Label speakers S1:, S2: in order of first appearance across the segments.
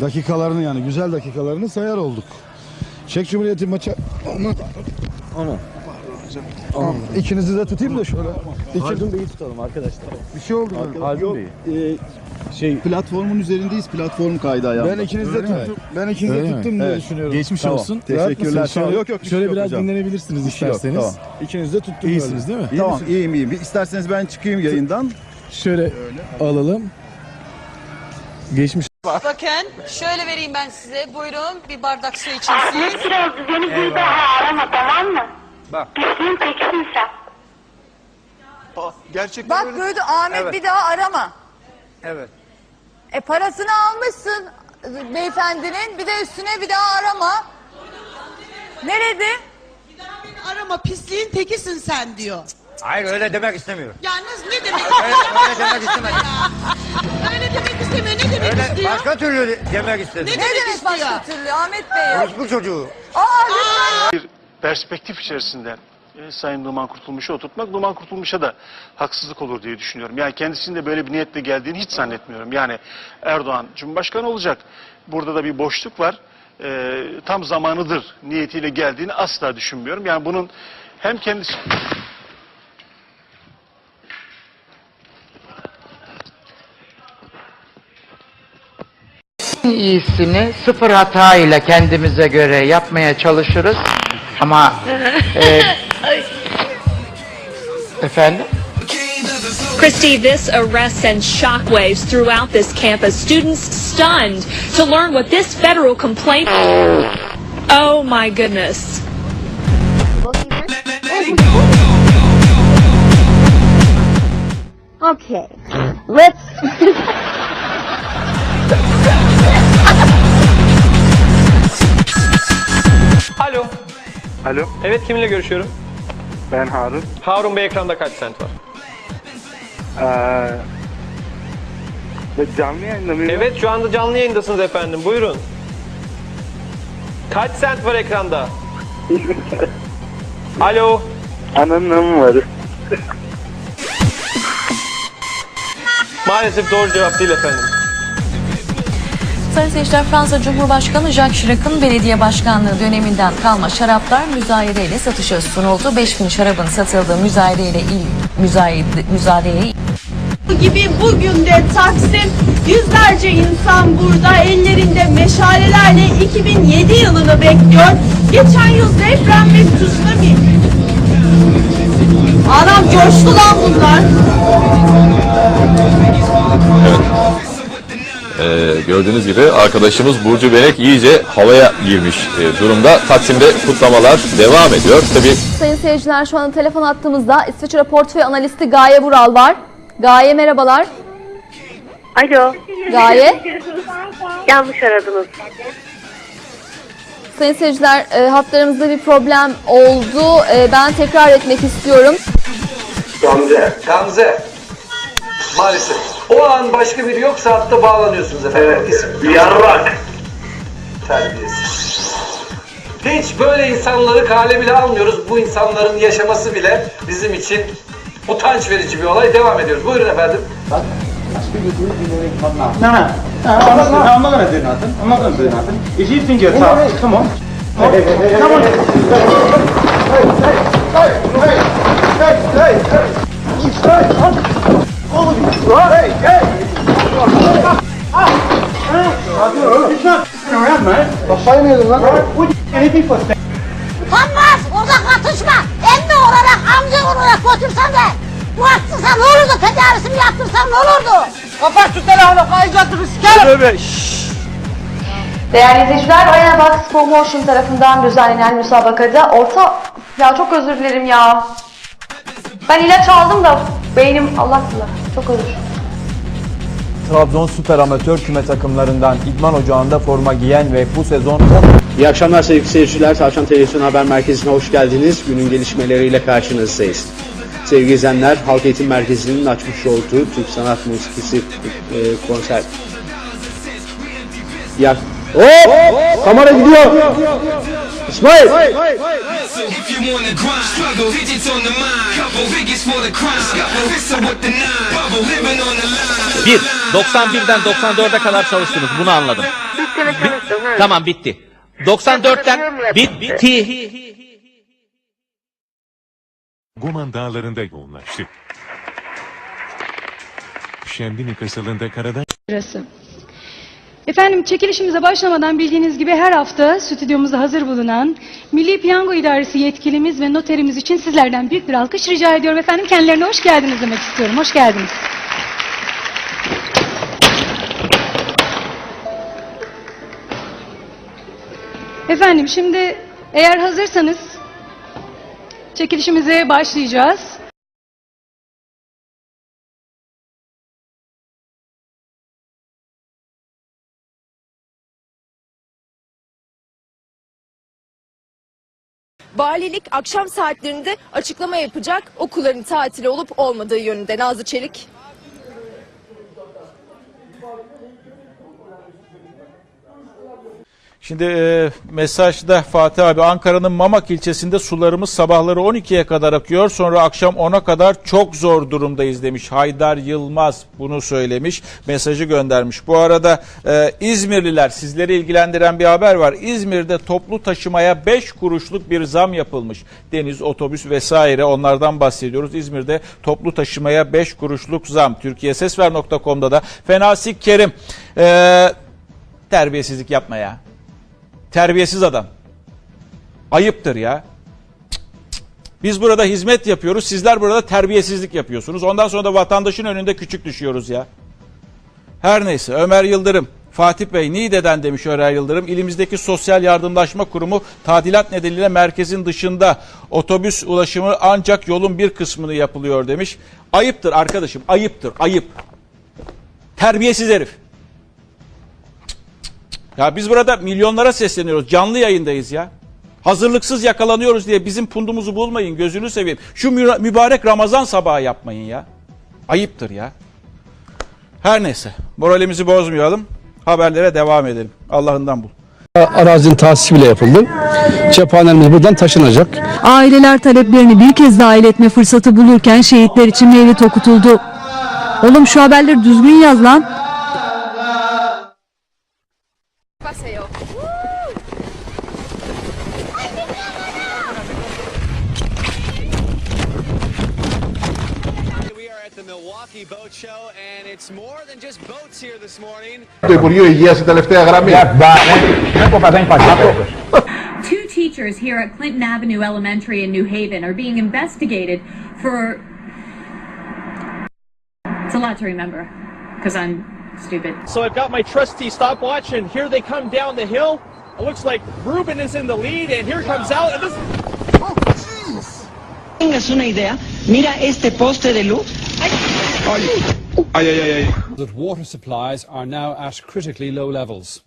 S1: dakikalarını yani güzel dakikalarını sayar olduk. Çek Cumhuriyeti maça. Aman. Aman. İkinizi de tutayım da şöyle. İki...
S2: Haldun Bey'i tutalım arkadaşlar.
S1: Bir şey oldu. galiba.
S2: Haldun Bey'i.
S3: Şey platformun üzerindeyiz. Platform kaydı ayağımda.
S1: Ben ikinizi de tuttum. Ben ikinizi de
S2: Öyle
S1: tuttum diye
S3: Evet.
S1: düşünüyorum.
S2: Geçmiş
S3: Tamam.
S2: olsun.
S3: Teşekkürler. Ol. Yok yok. şey
S2: Şöyle
S3: yok
S2: biraz
S3: hocam.
S2: dinlenebilirsiniz
S3: Bir şey yok,
S2: isterseniz.
S3: tamam.
S1: İkinizi de tuttum.
S2: İyisiniz değil mi?
S3: Tamam
S1: misiniz?
S3: iyiyim iyiyim. İsterseniz ben çıkayım yayından.
S2: Şöyle alalım. Geçmiş
S4: Bakın şöyle vereyim ben size. Buyurun bir bardak su için
S5: Ahmet
S4: siz.
S5: biraz beni bir daha arama tamam mı?
S6: Bak.
S5: Pisliğin tekisin sen.
S6: Gerçekten
S7: Bak
S6: öyle.
S7: gördü Ahmet
S6: Evet.
S7: bir daha arama.
S6: Evet.
S7: E parasını almışsın e, beyefendinin bir de üstüne bir daha arama. Ne dedi?
S4: Arama pisliğin tekisin sen diyor.
S6: Hayır öyle demek istemiyorum.
S4: Yani ne demek
S6: Öyle, öyle demek istemedim.
S4: Öyle demek. Ne demek
S6: Öyle
S4: istiyor?
S6: başka türlü demek istedim.
S4: Ne
S7: Ne
S4: demek
S7: demek
S4: istiyor?
S7: başka türlü Ahmet Bey ya?
S6: Orospu çocuğu.
S7: Aa lütfen.
S8: bir perspektif içerisinde e, Sayın Numan Kurtulmuş'u oturtmak Numan Kurtulmuş'a da haksızlık olur diye düşünüyorum. Yani kendisinin de böyle bir niyetle geldiğini hiç zannetmiyorum. Yani Erdoğan Cumhurbaşkanı olacak. Burada da bir boşluk var. E, tam zamanıdır niyetiyle geldiğini asla düşünmüyorum. Yani bunun hem kendisi...
S9: En iyisini sıfır hata ile kendimize göre yapmaya çalışırız. Ama e, efendim
S10: Christy, this arrest sends shockwaves throughout this campus. Students stunned to learn what this federal complaint. Oh my goodness.
S5: Okay. Let's
S11: Alo Evet kiminle görüşüyorum?
S8: ben Harun.
S11: Harun Bey ekranda kaç sent var?
S8: canlı yayında mıyım?
S11: Evet şu anda canlı yayındasınız efendim. Buyurun. Kaç sent var ekranda? Alo.
S8: Ananın var.
S11: Maalesef doğru cevap değil efendim.
S4: Seyirciler Fransa Cumhurbaşkanı Jacques Chirac'ın belediye başkanlığı döneminden kalma şaraplar müzayedeyle satışa sunuldu. 5000 şarabın satıldığı müzayedeyle il, müzayede, müzayedeye
S7: gibi bugün de Taksim yüzlerce insan burada ellerinde meşalelerle 2007 yılını bekliyor. Geçen yıl deprem ve tsunami. Anam coştu lan bunlar.
S12: Ee, gördüğünüz gibi arkadaşımız Burcu Belek iyice havaya girmiş e, durumda. Taksim'de kutlamalar devam ediyor. Tabii
S5: Sayın seyirciler şu anda telefon attığımızda İsviçre portföy analisti Gaye Vural var. Gaye merhabalar.
S7: Alo.
S5: Gaye.
S7: Yanlış aradınız.
S5: Sayın seyirciler e, hatlarımızda bir problem oldu. E, ben tekrar etmek istiyorum.
S6: Gamze. Gamze. Maalesef. O an başka biri yoksa hatta bağlanıyorsunuz efendim. Evet. Yarrak. Terbiyesiz. Hiç böyle insanları kale bile almıyoruz. Bu insanların yaşaması bile bizim için utanç verici bir olay. Devam ediyoruz. Buyurun efendim.
S2: No, no. I'm not, I'm not gonna do nothing. I'm not gonna do nothing. If you think you're tough, come on. Come on. Come on.
S5: Olmaz orada katışma. Emmi olarak amca olarak götürsen de bu haksızsa ne olurdu? Tedavisini yaptırsan ne olurdu?
S7: Kapat şu telefonu kayıcatını sikerim.
S5: Değerli izleyiciler, Arena Box Spor Motion tarafından düzenlenen müsabakada orta... Ya çok özür dilerim ya. Ben ilaç aldım da beynim Allah kılar. Çok özür.
S2: Trabzon Süper Amatör küme takımlarından İdman Ocağı'nda forma giyen ve bu sezon
S3: İyi akşamlar sevgili seyirciler. Tavşan Televizyon Haber Merkezi'ne hoş geldiniz. Günün gelişmeleriyle karşınızdayız. Sevgili izleyenler, Halk Eğitim Merkezi'nin açmış olduğu Türk Sanat Müzikisi e, konser. Ya Hop! Kamera gidiyor. İsmail!
S13: If you wanna grind, struggle, digits on the mind. Couple figures for the crime. Pistol with the nine. Bubble living on the line.
S14: 1. 91'den 94'e kadar çalıştınız. Bunu anladım. Tamam bitti. 94'ten bitti.
S15: Goman Dağları'nda yoğunlaştı. Şembini kırsalında karadan
S16: Burası. Efendim çekilişimize başlamadan bildiğiniz gibi her hafta stüdyomuzda hazır bulunan Milli Piyango İdaresi yetkilimiz ve noterimiz için sizlerden büyük bir alkış rica ediyorum. Efendim kendilerine hoş geldiniz demek istiyorum. Hoş geldiniz. Efendim şimdi eğer hazırsanız çekilişimize başlayacağız.
S17: Valilik akşam saatlerinde açıklama yapacak okulların tatili olup olmadığı yönünde. Nazlı Çelik.
S18: Şimdi e, mesajda Fatih abi Ankara'nın Mamak ilçesinde sularımız sabahları 12'ye kadar akıyor. Sonra akşam 10'a kadar çok zor durumdayız demiş. Haydar Yılmaz bunu söylemiş. Mesajı göndermiş. Bu arada e, İzmirliler sizleri ilgilendiren bir haber var. İzmir'de toplu taşımaya 5 kuruşluk bir zam yapılmış. Deniz, otobüs vesaire onlardan bahsediyoruz. İzmir'de toplu taşımaya 5 kuruşluk zam. TürkiyeSesver.com'da da Fenasik Kerim e, terbiyesizlik yapma ya. Terbiyesiz adam. Ayıptır ya. Biz burada hizmet yapıyoruz. Sizler burada terbiyesizlik yapıyorsunuz. Ondan sonra da vatandaşın önünde küçük düşüyoruz ya. Her neyse Ömer Yıldırım. Fatih Bey Niğde'den demiş Ömer Yıldırım. İlimizdeki Sosyal Yardımlaşma Kurumu tadilat nedeniyle merkezin dışında otobüs ulaşımı ancak yolun bir kısmını yapılıyor demiş. Ayıptır arkadaşım ayıptır ayıp. Terbiyesiz herif. Ya biz burada milyonlara sesleniyoruz. Canlı yayındayız ya. Hazırlıksız yakalanıyoruz diye bizim pundumuzu bulmayın. Gözünü seveyim. Şu mü- mübarek Ramazan sabahı yapmayın ya. Ayıptır ya. Her neyse. Moralimizi bozmayalım. Haberlere devam edelim. Allah'ından bul.
S19: Arazinin tahsisi bile yapıldı. Cephanelerimiz buradan taşınacak.
S20: Aileler taleplerini bir kez daha iletme fırsatı bulurken şehitler için mevlid okutuldu. Oğlum şu haberleri düzgün yaz lan.
S21: Το Υπουργείο Υγείας η τελευταία γραμμή.
S22: Two teachers here at Clinton Avenue Elementary in New Haven are being investigated for. It's a lot to remember because I'm stupid.
S11: So I've got my trusty stopwatch, and here they come down the hill. It looks like Ruben is in the lead, and here comes out. And this...
S23: tengas una idea, mira este poste de luz. Ay.
S24: Ay, ay, ay, That water supplies are now at critically low levels.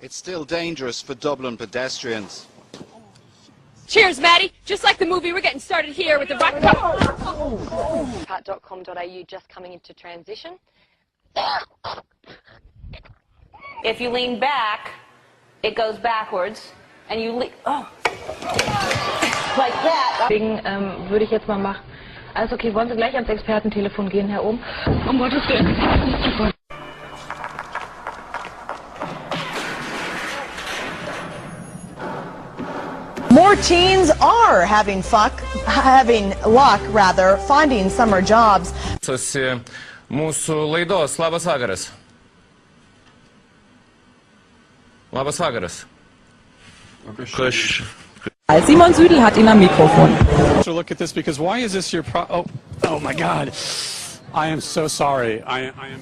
S25: It's still dangerous for Dublin pedestrians.
S17: Cheers, Maddie. Just like the movie, we're getting started here with the rock.
S5: Part.com.au just coming into transition. If you lean back, it goes backwards, and you lean, oh, like that.
S26: Deswegen ähm, würde ich jetzt mal machen. Also okay, wollen Sie gleich ans Expertentelefon gehen, Herr Ohm? Um Gottes Willen.
S7: More teens are having fuck, having luck rather, finding summer jobs.
S27: Eh, Mūsų laidos Labas vakaras. Labas vakaras. Kas?
S7: Simon Südel hat ihn am Mikrofon.
S24: So look at this because why is this your pro? Oh, oh my God! I am so sorry. I, I am.